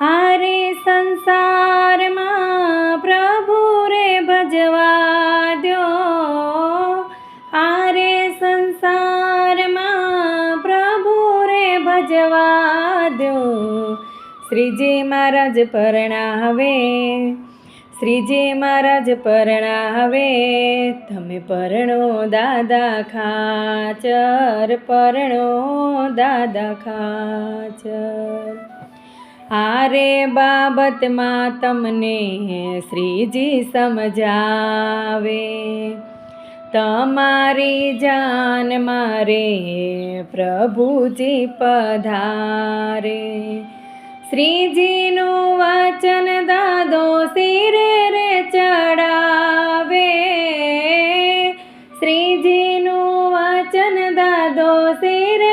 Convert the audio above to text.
હારે સંસારમાં પ્રભુ રે ભજવા દો હારે સંસારમાં પ્રભુ રે ભજવા દો શ્રીજી મહારાજ પરણાવે. શ્રીજી મહારાજ પરણાવે તમે પરણો દાદા ખાચર પરણો દાદા ખાચર આરે બાબતમાં તમને શ્રીજી સમજાવે, તમારી જાન મારે પ્રભુજી પધારે. શ્રીજીનું વચન શ્રીજીનું વચન દાદો શેર